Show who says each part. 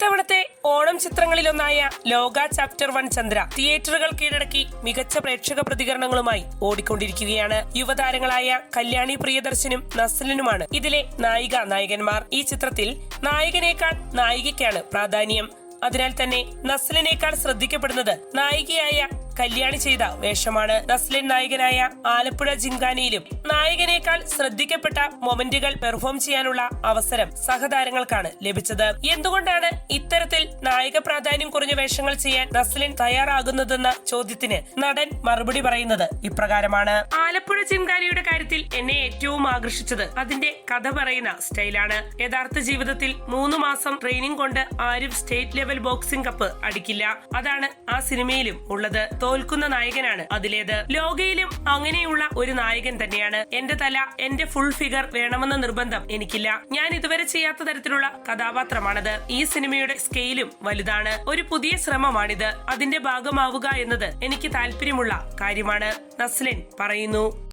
Speaker 1: ഇത്തവണത്തെ ഓണം ചിത്രങ്ങളിലൊന്നായ ലോക chapter one Chandra തിയേറ്ററുകൾ കീഴടക്കി മികച്ച പ്രേക്ഷക പ്രതികരണങ്ങളുമായി ഓടിക്കൊണ്ടിരിക്കുകയാണ്. യുവതാരങ്ങളായ കല്യാണി പ്രിയദർശനും നസ്ലിനുമാണ് ഇതിലെ നായിക നായകന്മാർ. ഈ ചിത്രത്തിൽ നായകനേക്കാൾ നായികയ്ക്കാണ് പ്രാധാന്യം. അതിനാൽ തന്നെ നസ്ലിനേക്കാൾ ശ്രദ്ധിക്കപ്പെടുന്നത് നായികയായ കല്യാണി ചെയ്ത വേഷമാണ് നസ്ലിൻ നായകനായ ആലപ്പുഴ ജിങ്കാനിയിലും നായകനേക്കാൾ ശ്രദ്ധിക്കപ്പെട്ട മൊമെന്റുകൾ പെർഫോം ചെയ്യാനുള്ള അവസരം സഹതാരങ്ങൾക്കാണ് ലഭിച്ചത്. എന്തുകൊണ്ടാണ് ഇത്തരത്തിൽ നായക പ്രാധാന്യം കുറഞ്ഞ വേഷങ്ങൾ ചെയ്യാൻ നസ്ലിൻ തയ്യാറാകുന്നതെന്ന ചോദ്യത്തിന് നടൻ മറുപടി പറയുന്നത് ഇപ്രകാരമാണ്. ആലപ്പുഴ ജിംഖാനയുടെ കാര്യത്തിൽ എന്നെ ഏറ്റവും ആകർഷിച്ചത് അതിന്റെ കഥ പറയുന്ന സ്റ്റൈലാണ്. യഥാർത്ഥ ജീവിതത്തിൽ മൂന്ന് മാസം ട്രെയിനിങ് കൊണ്ട് ആരും സ്റ്റേറ്റ് ലെവൽ ബോക്സിംഗ് കപ്പ് അടിക്കില്ല. അതാണ് ആ സിനിമയിലും ഉള്ളത്. തോൽക്കുന്ന നായകനാണ് അതിലേത്. ലോകയിലും അങ്ങനെയുള്ള ഒരു നായകൻ തന്നെയാണ്. എന്റെ തല എന്റെ ഫുൾ ഫിഗർ വേണമെന്ന നിർബന്ധം എനിക്കില്ല. ഞാൻ ഇതുവരെ ചെയ്യാത്ത തരത്തിലുള്ള കഥാപാത്രമാണത്. ഈ സിനിമയുടെ സ്കെയിലും വലുതാണ്. ഒരു പുതിയ ശ്രമമാണിത്. അതിന്റെ ഭാഗമാവുക എന്നത് എനിക്ക് താല്പര്യമുള്ള കാര്യമാണ്. നസ്ലിൻ പറയുന്നു.